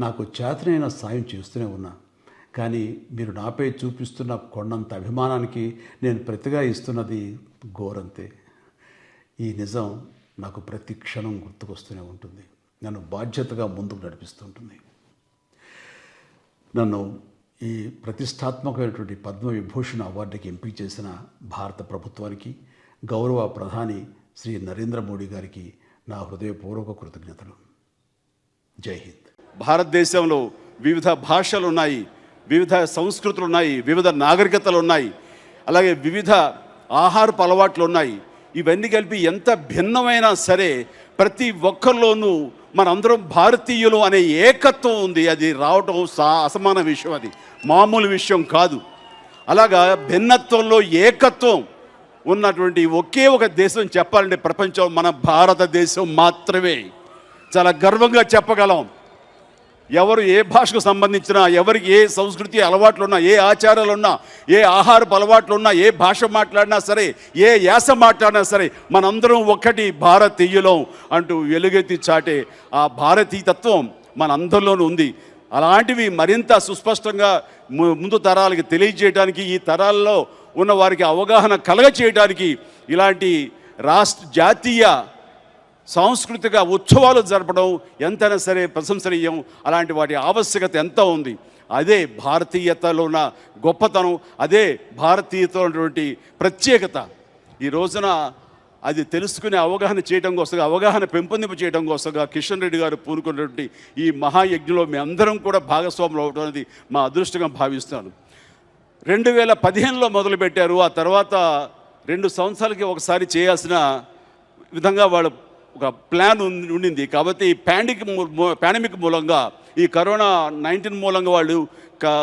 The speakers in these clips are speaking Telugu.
నాకు చేతనైన సాయం చేస్తూనే ఉన్నా. కానీ మీరు నాపై చూపిస్తున్న కొండంత అభిమానానికి నేను ప్రతిగా ఇస్తున్నది గోరంతే ఈ నిజం నాకు ప్రతి క్షణం గుర్తుకొస్తూనే ఉంటుంది. నన్ను బాధ్యతగా ముందుకు నడిపిస్తుంటుంది నన్ను ఈ ప్రతిష్టాత్మకమైనటువంటి పద్మవిభూషణ అవార్డుకి ఎంపిక చేసిన భారత ప్రభుత్వానికి గౌరవ ప్రధాని శ్రీ నరేంద్ర మోడీ గారికి నా హృదయపూర్వక కృతజ్ఞతలు. జై హింద్. భారతదేశంలో వివిధ భాషలు ఉన్నాయి వివిధ సంస్కృతులు ఉన్నాయి వివిధ నాగరికతలు ఉన్నాయి అలాగే వివిధ ఆహారపు అలవాట్లు ఉన్నాయి. ఇవన్నీ కలిపి ఎంత భిన్నమైనా సరే ప్రతి ఒక్కరిలోనూ మనందరం భారతీయులు అనే ఏకత్వం ఉంది. అది రావటం సా అసమాన విషయం అది. మామూలు విషయం కాదు. అలాగా భిన్నత్వంలో ఏకత్వం ఉన్నటువంటి ఒకే ఒక దేశం చెప్పాలంటే ప్రపంచం మన భారతదేశం మాత్రమే. చాలా గర్వంగా చెప్పగలం. ఎవరు ఏ భాషకు సంబంధించిన ఎవరికి ఏ సంస్కృతి అలవాట్లు ఉన్నా ఏ ఆచారాలు ఉన్నా ఏ ఆహారపు అలవాట్లు ఉన్నా ఏ భాష మాట్లాడినా సరే ఏ యాస మాట్లాడినా సరే మనందరం ఒక్కటి భారతీయులం అంటూ వెలుగెత్తి చాటే ఆ భారతీయతత్వం మన అందరిలోనూ ఉంది. అలాంటివి మరింత సుస్పష్టంగా ము- ముందు తరాలకి తెలియజేయడానికి ఈ తరాల్లో ఉన్న వారికి అవగాహన కలగ చేయడానికి ఇలాంటి రాష్ట్ర జాతీయ సాంస్కృతిక ఉత్సవాలు జరపడం ఎంతైనా సరే ప్రశంసనీయం. అలాంటి వాటి ఆవశ్యకత ఎంత ఉంది? అదే భారతీయతలో ఉన్న గొప్పతనం అదే భారతీయతలో ఉన్నటువంటి ప్రత్యేకత. ఈ రోజున అది తెలుసుకునే అవగాహన చేయడం కోసం అవగాహన పెంపొందింపు చేయడం కోసంగా కిషన్ రెడ్డి గారు పూనుకున్నటువంటి ఈ మహాయజ్ఞంలో మీ అందరం కూడా భాగస్వాములు అవడం అనేది మా అదృష్టంగా భావిస్తాను రెండు వేల పదిహేనులో మొదలుపెట్టారు. ఆ తర్వాత రెండు సంవత్సరాలకి ఒకసారి చేయాల్సిన విధంగా వాళ్ళు ఒక ప్లాన్ ఉండింది. కాబట్టి ఈ పాండిక్ పాండమిక్ మూలంగా ఈ కరోనా నైన్టీన్ మూలంగా వాళ్ళు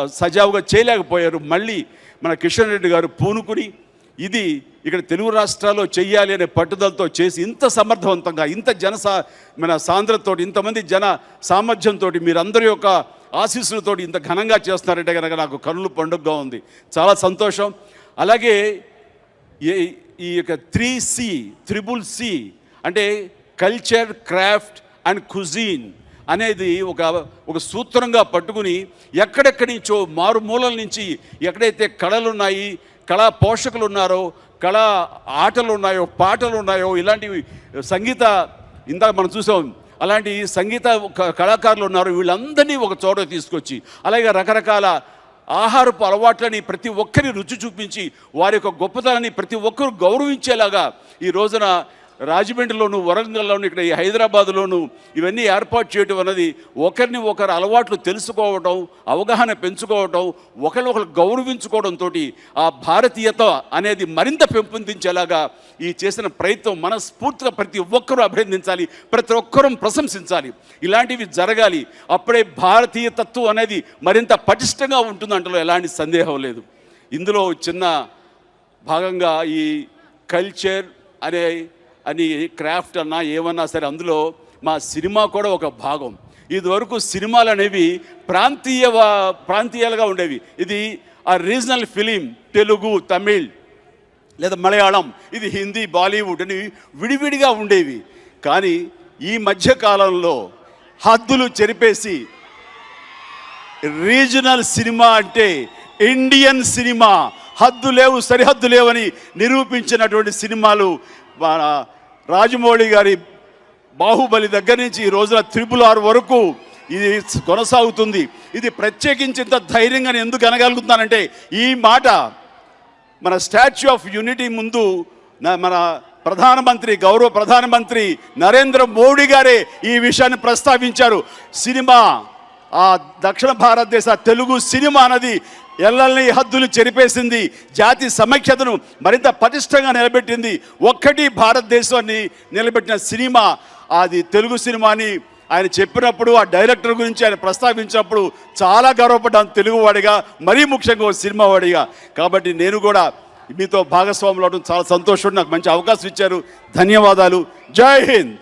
సజావుగా చేయలేకపోయారు. మళ్ళీ మన కిషన్ రెడ్డి గారు పూనుకుని ఇది ఇక్కడ తెలుగు రాష్ట్రాల్లో చెయ్యాలి అనే పట్టుదలతో చేసి ఇంత సమర్థవంతంగా ఇంత జన సా- మన సాంద్రతతోటి ఇంతమంది జన సామర్థ్యంతో మీరందరి యొక్క ఆశీస్సులతో ఇంత ఘనంగా చేస్తున్నారంటే కనుక నాకు కనులు పండుగగా ఉంది. చాలా సంతోషం. అలాగే ఈ యొక్క త్రీ సి త్రిబుల్ సి అంటే కల్చర్ క్రాఫ్ట్ అండ్ కుజీన్ అనేది ఒక ఒక సూత్రంగా పట్టుకుని ఎక్కడెక్కడి నుంచో మారుమూలల నుంచి ఎక్కడైతే కళలు ఉన్నాయి కళా పోషకులు ఉన్నారో కళా ఆటలు ఉన్నాయో పాటలు ఉన్నాయో ఇలాంటివి సంగీత ఇందాక మనం చూసాం అలాంటి సంగీత క- కళాకారులు ఉన్నారు వీళ్ళందరినీ ఒక చోట తీసుకొచ్చి అలాగే రకరకాల ఆహారపు అలవాట్లని ప్రతి ఒక్కరి రుచి చూపించి వారి యొక్క గొప్పతనాన్ని ప్రతి ఒక్కరు గౌరవించేలాగా ఈ రోజున రాజమండ్రిలోను వరంగల్లోను ఇక్కడ ఈ హైదరాబాద్లోను ఇవన్నీ ఏర్పాటు చేయడం అన్నది ఒకరిని ఒకరు అలవాట్లు తెలుసుకోవడం అవగాహన పెంచుకోవడం ఒకరినొకరు గౌరవించుకోవడంతో ఆ భారతీయత అనేది మరింత పెంపొందించేలాగా ఈ చేసిన ప్రయత్నం మనస్ఫూర్తిగా ప్రతి ఒక్కరూ అభినందించాలి ప్రతి ఒక్కరూ ప్రశంసించాలి. ఇలాంటివి జరగాలి. అప్పుడే భారతీయ తత్వం అనేది మరింత పటిష్టంగా ఉంటుంది అంటలో ఎలాంటి సందేహం లేదు. ఇందులో చిన్న భాగంగా ఈ కల్చర్ అనే అని క్రాఫ్ట్ అన్నా ఏమన్నా సరే అందులో మా సినిమా కూడా ఒక భాగం. ఇదివరకు సినిమాలు అనేవి ప్రాంతీయ ప్రాంతీయాలుగా ఉండేవి. ఇది ఆ రీజనల్ ఫిలిం తెలుగు తమిళ్ లేదా మలయాళం ఇది హిందీ బాలీవుడ్ అని విడివిడిగా ఉండేవి. కానీ ఈ మధ్య కాలంలో హద్దులు చెరిపేసి రీజనల్ సినిమా అంటే ఇండియన్ సినిమా. హద్దు లేవు సరిహద్దు లేవని నిరూపించినటువంటి సినిమాలు మన రాజమౌళి గారి బాహుబలి దగ్గర నుంచి ఈ రోజున త్రిపుల్ ఆర్ వరకు ఇది కొనసాగుతుంది. ఇది ప్రత్యేకించి ఇంత ధైర్యంగా నేను ఎందుకు అనగలుగుతున్నానంటే ఈ మాట మన స్టాచ్యూ ఆఫ్ యూనిటీ ముందు మన ప్రధానమంత్రి గౌరవ ప్రధానమంత్రి నరేంద్ర మోడీ గారే ఈ విషయాన్ని ప్రస్తావించారు. సినిమా ఆ దక్షిణ భారతదేశ తెలుగు సినిమా అన్నది ఎల్లల్ని హద్దులు చెరిపేసింది జాతి సమైక్యతను మరింత పటిష్టంగా నిలబెట్టింది. ఒక్కటి భారతదేశాన్ని నిలబెట్టిన సినిమా అది తెలుగు సినిమాని ఆయన చెప్పినప్పుడు ఆ డైరెక్టర్ గురించి ఆయన ప్రస్తావించినప్పుడు చాలా గర్వపడ్డాను తెలుగువాడిగా మరీ ముఖ్యంగా ఓ సినిమా వాడిగా. కాబట్టి నేను కూడా మీతో భాగస్వాములు అవడం చాలా సంతోషం నాకు మంచి అవకాశం ఇచ్చారు. ధన్యవాదాలు. జై హింద్.